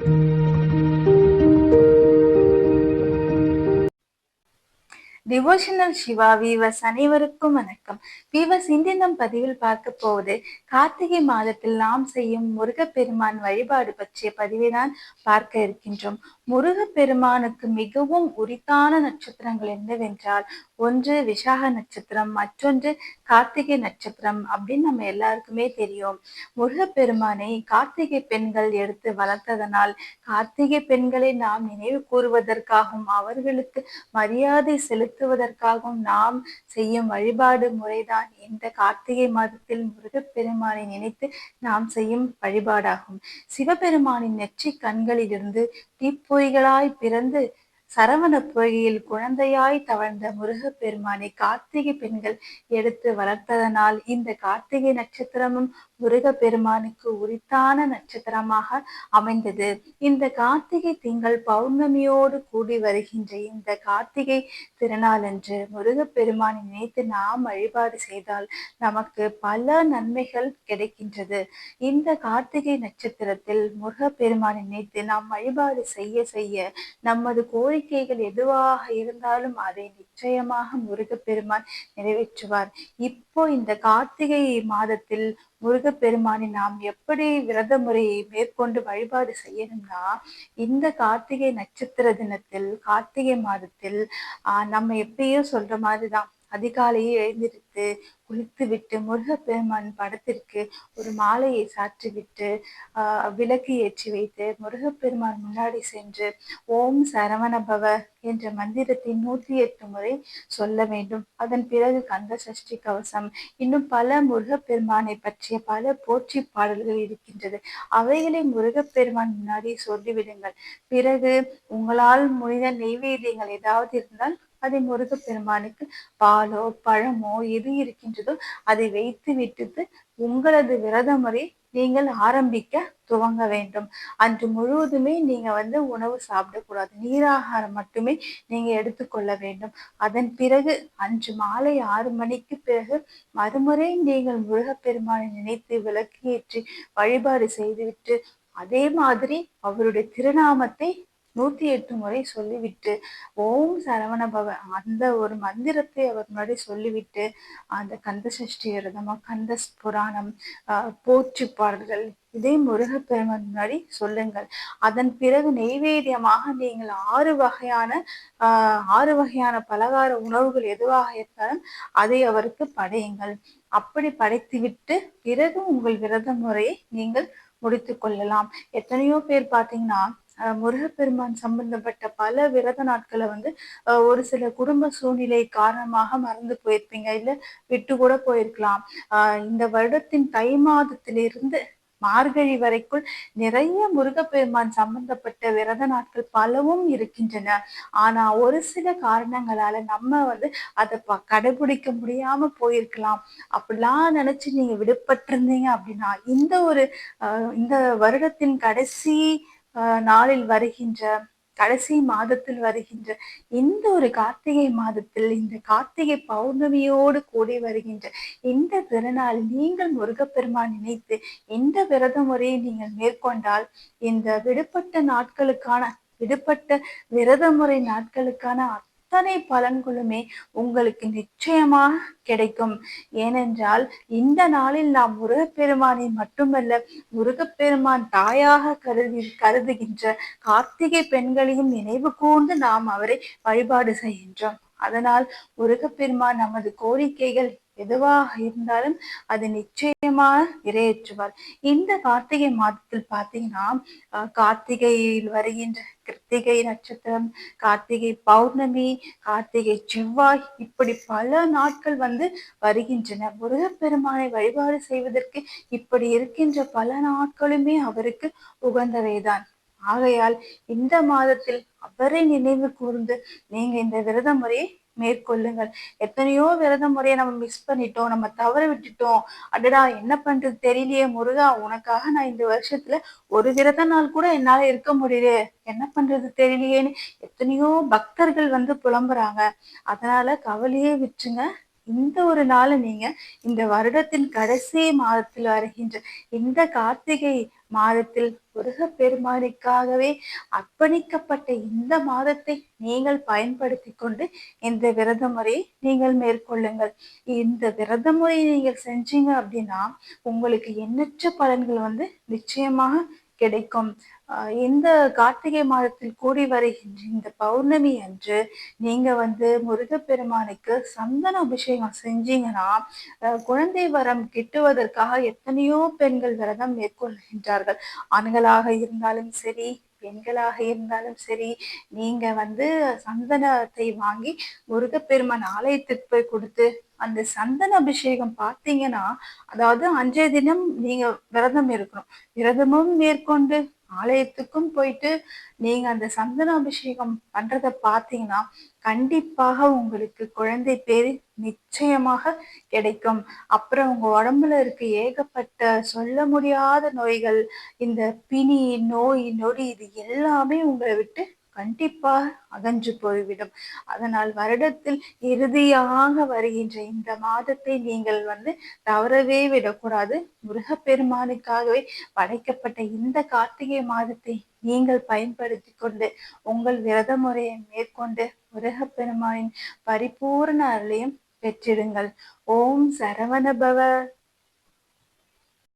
Thank you. Devotional Shiva viewers அனைவருக்கும் வணக்கம். Viewers இன்று நம் பதிவில் பார்க்க போவது கார்த்திகை மாதத்தில் நாம் செய்யும் முருகப்பெருமான் வழிபாடு பற்றிய பதிவை தான் பார்க்க இருக்கின்றோம். முருகப்பெருமானுக்கு மிகவும் உரித்தான நட்சத்திரங்கள் என்னவென்றால் ஒன்று விசாக நட்சத்திரம் மற்றொன்று கார்த்திகை நட்சத்திரம் அப்படின்னு நம்ம எல்லாருக்குமே தெரியும். முருகப்பெருமானை கார்த்திகை பெண்கள் எடுத்து வளர்த்ததனால் கார்த்திகை பெண்களை நாம் நினைவு கூறுவதற்காகவும் அவர்களுக்கு மரியாதை செலுத்துவதற்காகவும் நாம் செய்யும் வழிபாடு முறைதான். இந்த கார்த்திகை மாதத்தில் முருகப்பெருமானை நினைத்து நாம் செய்யும் வழிபாடாகும். சிவபெருமானின் நெற்றி கண்களிலிருந்து தீப்பொறிகளாய் பிறந்து சரவண பொய்கையில் குழந்தையாய் தவழ்ந்த முருகப்பெருமானை கார்த்திகை பெண்கள் எடுத்து வளர்த்ததனால் இந்த கார்த்திகை நட்சத்திரமும் முருகப்பெருமானுக்கு உரித்தான நட்சத்திரமாக அமைந்தது. இந்த கார்த்திகை திங்கள் பௌர்ணமியோடு கூடி வருகின்ற இந்த கார்த்திகை திருநாளன்று முருகப்பெருமானை நினைத்து நாம் வழிபாடு செய்தால் நமக்கு பல நன்மைகள் கிடைக்கின்றது. இந்த கார்த்திகை நட்சத்திரத்தில் முருகப்பெருமானை நினைத்து நாம் வழிபாடு செய்ய செய்ய நமது கோரிக்கைகள் எதுவாக இருந்தாலும் அதை நிச்சயமாக முருகப்பெருமான் நிறைவேற்றுவார். இப்போ இந்த கார்த்திகை மாதத்தில் முருக முருகப்பெருமானை நாம் எப்படி விரத முறையை மேற்கொண்டு வழிபாடு செய்யணும்னா இந்த கார்த்திகை நட்சத்திர தினத்தில் கார்த்திகை மாதத்தில் ஆஹ் நம்ம எப்பயும் சொல்ற மாதிரிதான். அதிகாலையே எழுந்திருத்து குளித்து விட்டு முருகப்பெருமான் படத்திற்கு ஒரு மாலையை சாற்றிவிட்டு விளக்கு ஏற்றி வைத்து முருகப்பெருமான் முன்னாடி சென்று ஓம் சரவணபவ என்ற மந்திரத்தை நூற்றி எட்டு முறை சொல்ல வேண்டும். அதன் பிறகு கந்த சஷ்டி கவசம். இன்னும் பல முருகப்பெருமானை பற்றிய பல போற்றி பாடல்கள் இருக்கின்றது. அவைகளை முருகப்பெருமான் முன்னாடி சொல்லிவிடுங்கள். பிறகு உங்களால் முடிந்த நெய்வேதியங்கள் ஏதாவது இருந்தால் அதை முருகப்பெருமானுக்கு பாலோ பழமோ எது இருக்கின்றதோ அதை வைத்து விட்டுட்டு உங்களது விரத முறை நீங்கள் ஆரம்பிக்க துவங்க வேண்டும். அன்று முழுவதுமே நீங்க வந்து உணவு சாப்பிடக்கூடாது. நீராகாரம் மட்டுமே நீங்க எடுத்துக்கொள்ள வேண்டும். அதன் பிறகு அன்று மாலை ஆறு மணிக்கு பிறகு மறுமுறை நீங்கள் முருகப்பெருமானை நினைத்து விளக்கு ஏற்றி வழிபாடு செய்துவிட்டு அதே மாதிரி அவருடைய திருநாமத்தை நூத்தி எட்டு முறை சொல்லிவிட்டு ஓம் சரவண பவ அந்த ஒரு மந்திரத்தை அவர் முன்னாடி சொல்லிவிட்டு அந்த கந்த சஷ்டி விரதமா கந்த புராணம் போற்றி பாடல்கள் இதே முருகப்பெருமன் முன்னாடி சொல்லுங்கள். அதன் பிறகு நெய்வேத்தியமாக நீங்கள் ஆறு வகையான ஆறு வகையான பலகார உணவுகள் எதுவாக இருந்தாலும் அதை அவருக்கு படையுங்கள். அப்படி படைத்துவிட்டு பிறகு உங்கள் விரத முறையை நீங்கள் முடித்து கொள்ளலாம். எத்தனையோ பேர் பார்த்தீங்கன்னா முருகப்பெருமான் சம்பந்தப்பட்ட பல விரத நாட்களை வந்து ஒரு சில குடும்ப சூழ்நிலை காரணமாக மறந்து போயிருப்பீங்க. இல்ல விட்டு கூட போயிருக்கலாம். ஆஹ் இந்த வருடத்தின் தை மாதத்திலிருந்து மார்கழி வரைக்குள் நிறைய முருகப்பெருமான் சம்பந்தப்பட்ட விரத நாட்கள் பலவும் இருக்கின்றன. ஆனா ஒரு சில காரணங்களால நம்ம வந்து அதை கடைபிடிக்க முடியாம போயிருக்கலாம். அப்படிலாம் நினைச்சு நீங்க விடுபட்டிருந்தீங்க அப்படின்னா இந்த ஒரு இந்த வருடத்தின் கடைசி நாளில் வருகின்ற கடைசி மாதத்தில் வருகின்ற இந்த ஒரு கார்த்திகை மாதத்தில் இந்த கார்த்திகை பௌர்ணமியோடு கூடி வருகின்ற இந்த திருநாள் நீங்கள் முருகப்பெருமான் நினைத்து இந்த விரத முறையை நீங்கள் மேற்கொண்டால் இந்த விடுபட்ட நாட்களுக்கான விடுபட்ட விரத முறை நாட்களுக்கான அத்தனை பலன்களுமே உங்களுக்கு நிச்சயமாக கிடைக்கும். ஏனென்றால் இந்த நாளில் நாம் முருகப்பெருமானை மட்டுமல்ல முருகப்பெருமான் தாயாக கருதி கருதுகின்ற கார்த்திகை பெண்களையும் நினைவு கூர்ந்து நாம் அவரை வழிபாடு செய்கின்றோம். அதனால் முருகப்பெருமான் நமது கோரிக்கைகள் எதுவாக இருந்தாலும் அது நிச்சயமாக நிறைவேற்றுவார். இந்த கார்த்திகை மாதத்தில் பார்த்தீங்கன்னா கார்த்திகையில் வருகின்ற கிருத்திகை நட்சத்திரம் கார்த்திகை பௌர்ணமி கார்த்திகை செவ்வாய் இப்படி பல நாட்கள் வந்து வருகின்றன. முருகப்பெருமானை வழிபாடு செய்வதற்கு இப்படி இருக்கின்ற பல நாட்களுமே அவருக்கு உகந்தவைதான். ஆகையால் இந்த மாதத்தில் அவரை நினைவு கூர்ந்து நீங்க இந்த விரத முறையை மேற்கொள்ளுங்கள். எத்தனையோ விரத முறையை நம்ம மிஸ் பண்ணிட்டோம் நம்ம தவற விட்டுட்டோம். அடடா என்ன பண்றது தெரியலையே முருகா உனக்காக நான் இந்த வருஷத்துல ஒரு விரத நாள் கூட என்னால இருக்க முடியல என்ன பண்றது தெரியலையேன்னு எத்தனையோ பக்தர்கள் வந்து புலம்புறாங்க. அதனால கவலையே விட்டுருங்க. இந்த ஒரு நாளை நீங்க இந்த வருடத்தின் கடைசி மாதத்தில் வருகின்ற இந்த கார்த்திகை மாதத்தில் முருகப்பெருமானுக்காகவே அர்ப்பணிக்கப்பட்ட இந்த மாதத்தை நீங்கள் பயன்படுத்தி கொண்டு இந்த விரத முறையை நீங்கள் மேற்கொள்ளுங்கள். இந்த விரத முறையை நீங்கள் செஞ்சீங்க அப்படின்னா உங்களுக்கு எண்ணற்ற பலன்கள் வந்து நிச்சயமாக கிடைக்கும். இந்த கார்த்திகை மாதத்தில் கூடி வருகின்ற இந்த பௌர்ணமி அன்று நீங்க வந்து முருகப்பெருமானுக்கு சந்தன அபிஷேகம் செஞ்சீங்கன்னா குழந்தை வரம் கிட்டுவதற்காக எத்தனையோ பெண்கள் விரதம் மேற்கொள்கின்றார்கள். ஆண்களாக இருந்தாலும் சரி பெண்களாக இருந்தாலும் சரி நீங்க வந்து சந்தனத்தை வாங்கி முருகப்பெருமான் ஆலயத்திற்கு போய் கொடுத்து அந்த சந்தன அபிஷேகம் பார்த்தீங்கன்னா அதாவது அன்றைய தினம் நீங்க விரதம் இருக்கணும். விரதமும் மேற்கொண்டு ஆலயத்துக்கும் போயிட்டு நீங்க அந்த சந்தன அபிஷேகம் பண்றத பார்த்தீங்கன்னா கண்டிப்பாக உங்களுக்கு குழந்தை பேர் நிச்சயமாக கிடைக்கும். அப்புறம் உங்க உடம்புல இருக்க ஏகப்பட்ட சொல்ல முடியாத நோய்கள் இந்த பிணி நோய் நொடி இது எல்லாமே உங்களை விட்டு கண்டிப்பாக அகன்று போய்விடும். அதனால் வருடத்தில் இறுதியாக வருகின்ற இந்த மாதத்தை நீங்கள் வந்து தவறவே விடக்கூடாது. முருகப்பெருமானுக்காகவே படைக்கப்பட்ட இந்த கார்த்திகை மாதத்தை நீங்கள் பயன்படுத்தி கொண்டு உங்கள் விரத முறையை மேற்கொண்டு முருகப்பெருமானின் பரிபூர்ண அருளையும் பெற்றிடுங்கள். ஓம் சரவணபவ.